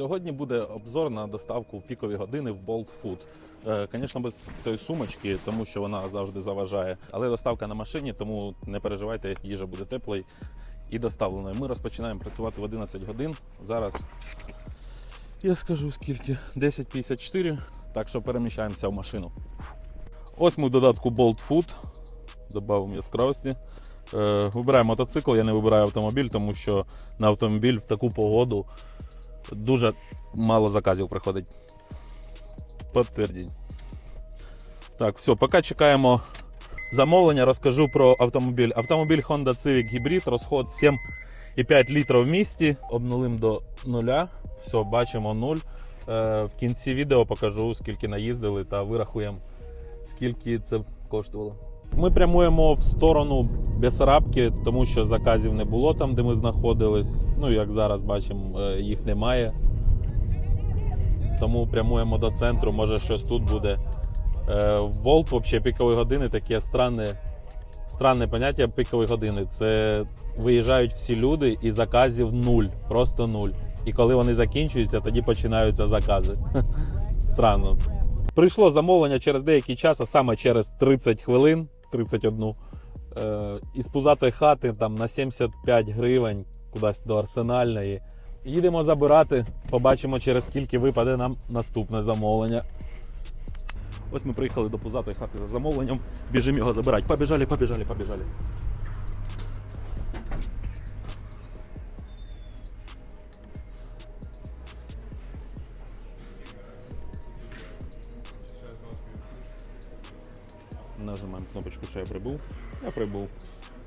Сьогодні буде обзор на доставку в пікові години в Bolt Food. Е, Звісно, без цієї сумочки, тому що вона завжди заважає. Але доставка на машині, тому не переживайте, їжа буде теплою і доставленою. Ми розпочинаємо працювати в 11 годин. Зараз я скажу скільки: 10.54. Так що переміщаємося в машину. Ось ми в додатку Bolt Food. Добавимо яскравості. Е, вибираю мотоцикл, я не вибираю автомобіль, тому що на автомобіль в таку погоду дуже мало заказів приходить. Підтвердіть. Так, все, поки чекаємо замовлення, розкажу про автомобіль. Автомобіль Honda Civic Hybrid, розход 7,5 літрів в місті, обнулим до нуля. Все, бачимо нуль. Е, в кінці відео покажу, скільки наїздили та вирахуємо, скільки це коштувало. Ми прямуємо в сторону Бесарабки, тому що заказів не було там, де ми знаходились. Ну, як зараз бачимо, е, їх немає. Тому прямуємо до центру, може щось тут буде. Е, Волт, взагалі, пікові години таке странне, странне поняття пікові години. Це виїжджають всі люди і заказів нуль, просто нуль. І коли вони закінчуються, тоді починаються закази. Странно. Прийшло замовлення через деякий час, а саме через 30 хвилин, 31, е, із пузатої хати там на 75 гривень кудись до арсенальної. Їдемо забирати, побачимо, через скільки випаде нам наступне замовлення. Ось ми приїхали до пузатої хати за замовленням, біжимо його забирати. Побіжали, побіжали, побіжали. Я прибув. Я прибув.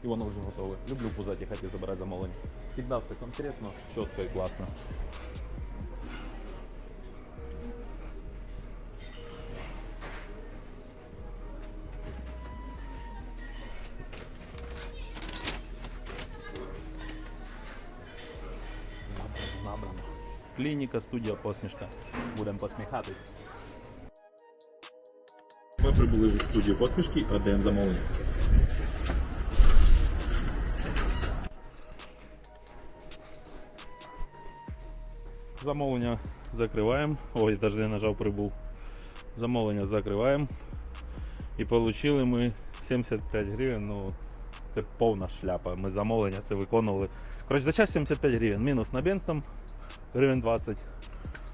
І воно вже готове. Люблю в пузаті хаті забирати замовлення. Всегда все конкретно, чітко і класно. Клініка, студія посмішка. Будемо посміхатись. Прибули в студію посмішки і віддаємо замовлення. Замовлення закриваємо. Ой, навіть не нажав прибув. Замовлення закриваємо. І отримали ми 75 гривень. Ну, це повна шляпа. Ми замовлення це виконували. Коротше, за час 75 гривень. Мінус на бенз там гривень 20.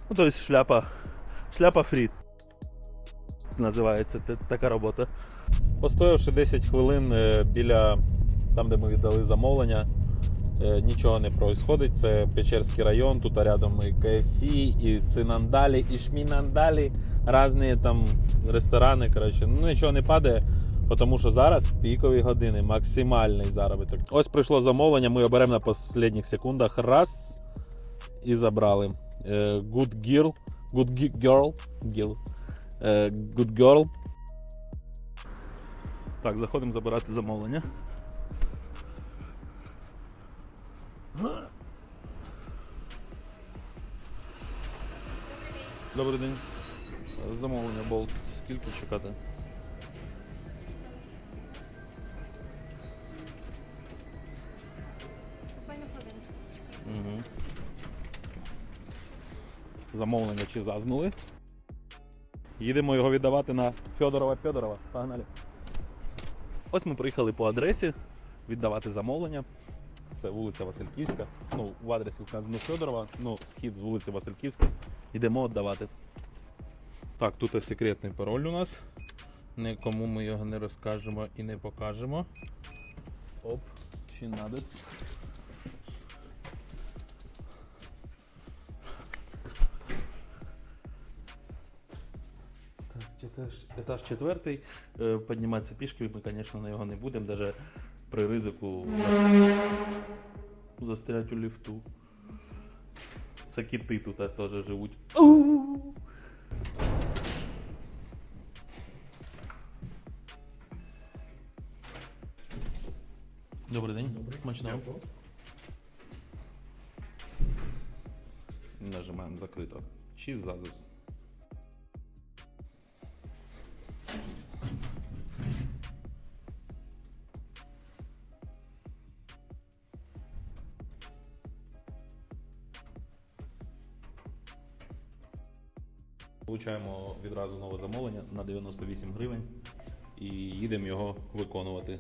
Ну, тобто шляпа, шляпа Називається така робота. Постоявши 10 хвилин е, біля там, де ми віддали замовлення, е, нічого не відбувається. Це Печерський район, тут рядом і KFC, і Цинандалі, і Шмінандалі, різні там ресторани. Коротше, ну нічого не падає. Тому що зараз пікові години, максимальний заробіток. Ось прийшло замовлення, ми оберемо на останніх секундах. Раз і забрали. Е, Good girl. Good girl. girl. Е, Good girl. Так, заходимо забирати замовлення. Добрий день. Замовлення болт. Скільки чекати? Угу. Замовлення чи зазнули. Їдемо його віддавати на Федорова Федорова. Погнали. Ось ми приїхали по адресі віддавати замовлення. Це вулиця Васильківська. Ну, в адресі вказано Федорова, ну, вхід з вулиці Васильківська. Йдемо віддавати. Так, тут секретний пароль у нас. Нікому ми його не розкажемо і не покажемо. Оп, чинадець. Так, етаж, етаж четвертий. Е, пішки ми, звісно, на його не будемо, навіть при ризику застрять у ліфту. Це кіти тут теж живуть. Добрий день. Добрий. Смачного. Нажимаємо закрито. Чи зазис. Получаємо відразу нове замовлення на 98 гривень і їдемо його виконувати.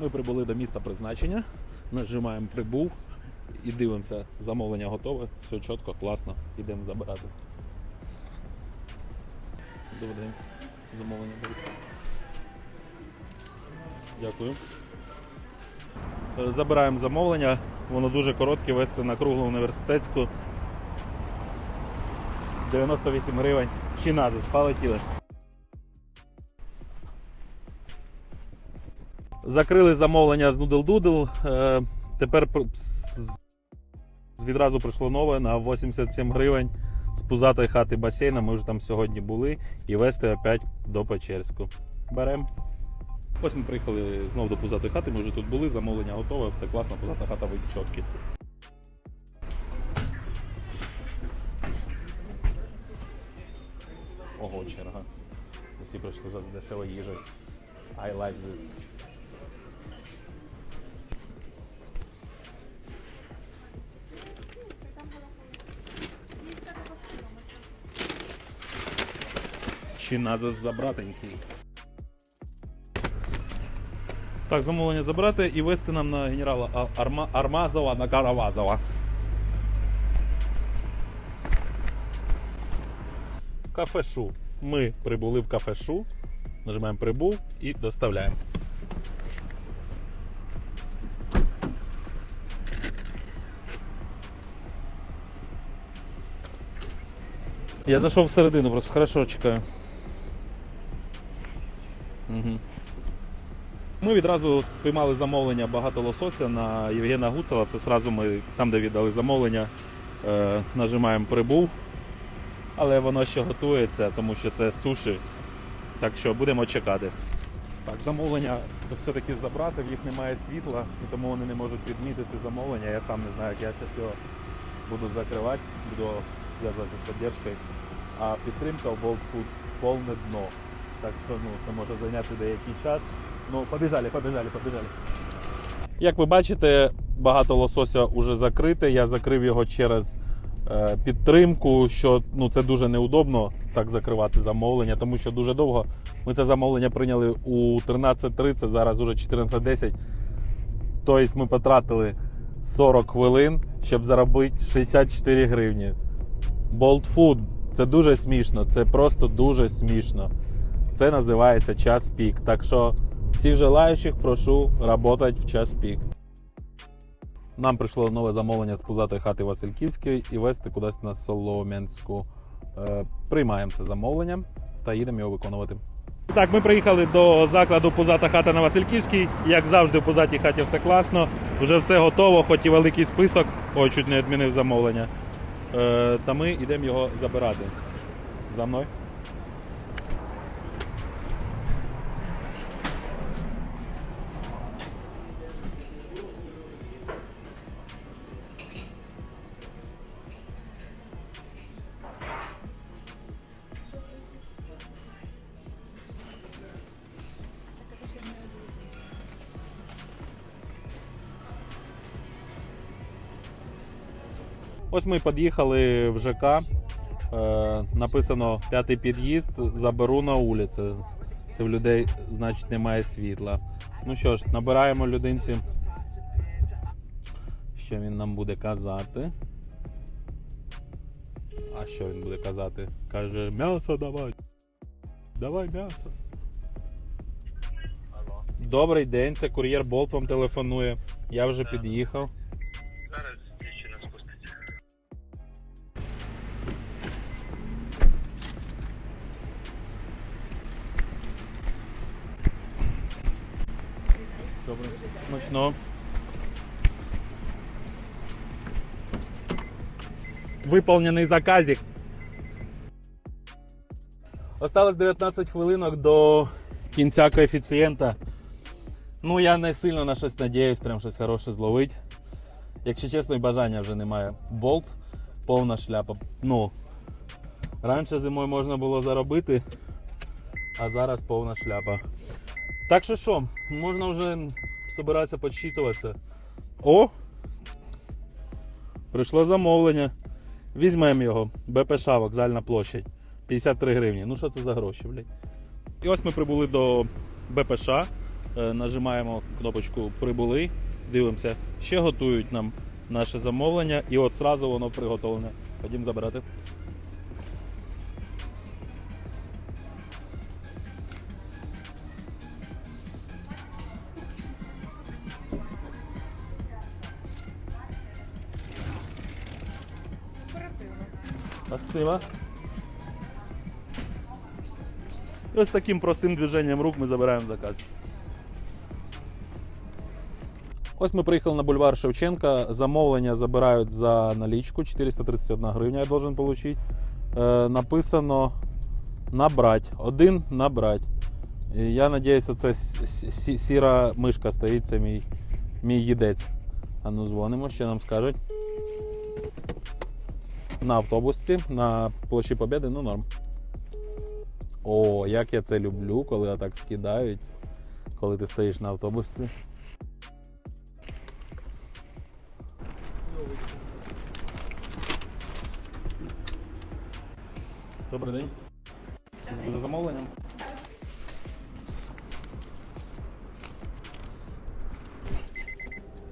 Ми прибули до міста призначення, нажимаємо прибув і дивимося, замовлення готове, все чітко, класно, йдемо забирати. Добрий день. Замовлення беруть. Дякую. Е, Забираємо замовлення, воно дуже коротке, вести на круглу університетську. 98 гривень. Чи назис, полетіли. Закрили замовлення з. Е, Тепер відразу прийшло нове на 87 гривень з пузатої хати басейна. Ми вже там сьогодні були і вести опять до Печерську. Беремо. Ось ми приїхали знову до пузатої хати, ми вже тут були, замовлення готове, все класно, пузата хата ви чіткі. Всі прийшли за дешевою їжею. I like this. Чи забратенький. Так, замовлення забрати і вести нам на генерала Арма... Армазова на Каравазова. Кафе Шу. Ми прибули в кафе Шу. Нажимаємо прибув і доставляємо. Я зайшов всередину, просто хорошо чекаю. Угу. Ми відразу спіймали замовлення багато лосося на Євгена Гуцела. Це сразу ми там, де віддали замовлення, е, нажимаємо прибув. Але воно ще готується, тому що це суші. Так що будемо чекати. Так, замовлення все-таки забрати, в їх немає світла, і тому вони не можуть відмітити замовлення. Я сам не знаю, як я зараз його буду закривати, буду зв'язатися з підтримкою. А підтримка в Food повне дно. Так що ну, це може зайняти деякий час. Ну, побіжали, побіжали, побіжали. Як ви бачите, багато лосося вже закрите. Я закрив його через підтримку, що ну, це дуже неудобно так закривати замовлення, тому що дуже довго. Ми це замовлення прийняли у 13.30, зараз уже 14.10. Тобто ми потратили 40 хвилин, щоб заробити 64 гривні. Food це дуже смішно, це просто дуже смішно. Це називається час пік. Так що всіх желаючих прошу працювати в час пік. Нам прийшло нове замовлення з пузатої хати Васильківської і вести кудись на Солом'янську. Е, приймаємо це замовлення та їдемо його виконувати. Так, ми приїхали до закладу Пузата хата на Васильківській. Як завжди, в Пузатій хаті все класно. Вже все готово, хоч і великий список. Ой, чуть не відмінив замовлення. Е, та ми йдемо його забирати. За мною. Ось ми під'їхали в ЖК. Е, написано п'ятий під'їзд, заберу на вулиці. Це в людей, значить, немає світла. Ну що ж, набираємо людинці. Що він нам буде казати? А що він буде казати? Каже, м'ясо давай. Давай м'ясо. Добрий день, це кур'єр Болт вам телефонує. Я вже під'їхав. Добре. Смачно. Виповнений заказик. Осталось 19 хвилинок до кінця коефіцієнта. Ну, я не сильно на щось надіюсь, прям щось хороше зловить. Якщо чесно, і бажання вже немає. Болт, повна шляпа. Ну, раніше зимою можна було заробити, а зараз повна шляпа. Так що що, можна вже збиратися підсчитуватися. О! Прийшло замовлення. Візьмемо його. БПШ, вокзальна площадь. 53 гривні. Ну що це за гроші, блядь? І ось ми прибули до БПШ. Е, Нажимаємо кнопочку Прибули. Дивимося, ще готують нам наше замовлення, і от зразу воно приготовлене. Ходім забирати. Спасибо. І ось таким простим движенням рук ми забираємо заказ. Ось ми приїхали на бульвар Шевченка. Замовлення забирають за налічку. 431 гривня я должен отримати. Е, написано набрать. Один набрать. Я сподіваюся, це сіра мишка стоїть, це мій, мій їдець. А ну дзвонимо, ще нам скажуть. На автобусці, на площі Побєди, ну норм. О, як я це люблю, коли отак скидають, коли ти стоїш на автобусі. Добрий день. За замовленням.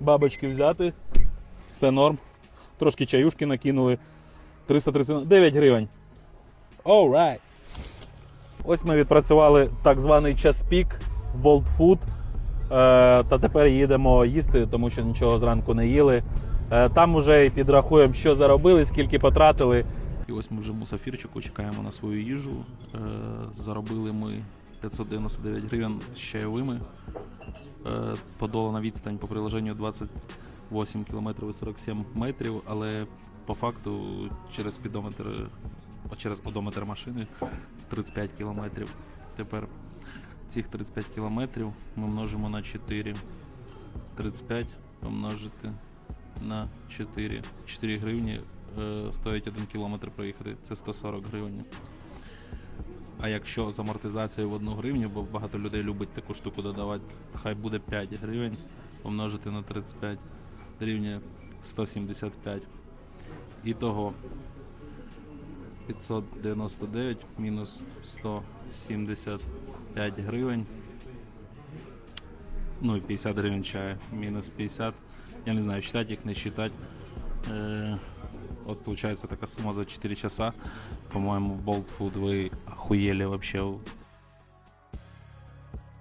Бабочки взяти. Все норм. Трошки чаюшки накинули. 339 гривень. All right. Ось ми відпрацювали так званий час пік в Bolt Food. Е, та тепер їдемо їсти, тому що нічого зранку не їли. Е, там уже і підрахуємо, що заробили, скільки потратили. І ось ми вже в мусафірчику чекаємо на свою їжу. Е, заробили ми 599 гривень з чайовими. Подолана відстань по приложенню 28 км і 47 метрів, але по факту через спідометр, через одометр машини 35 кілометрів. Тепер цих 35 кілометрів ми множимо на 4. 35 помножити на 4. 4 гривні е, стоїть 1 кілометр проїхати. Це 140 гривень. А якщо з амортизацією в 1 гривню, бо багато людей любить таку штуку додавати, хай буде 5 гривень помножити на 35 дорівнює 175. Ітого 599 мінус 175 гривень. Ну і 50 гривень чаю. Мінус 50. Я не знаю, считать їх, не считать. Е, от получается така сума за 4 часа. По-моєму, в Bolt Food ви охуєли вообще.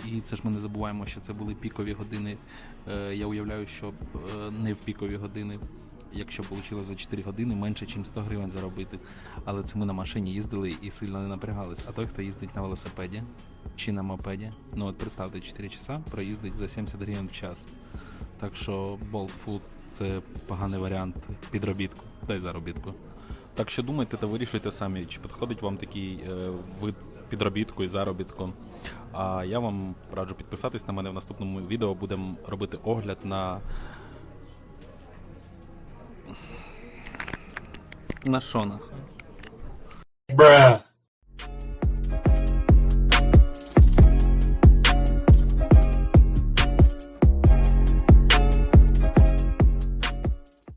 І це ж ми не забуваємо, що це були пікові години. Е, я уявляю, що е, не в пікові години, якщо вийшло за 4 години, менше, ніж 100 гривень заробити. Але це ми на машині їздили і сильно не напрягались. А той, хто їздить на велосипеді чи на мопеді, ну от представте, 4 часа проїздить за 70 гривень в час. Так що Bolt Food це поганий варіант підробітку, та й заробітку. Так що думайте та вирішуйте самі, чи підходить вам такий е, вид підробітку і заробітку. А я вам раджу підписатись на мене в наступному відео. Будемо робити огляд на. На шонах. Bruh.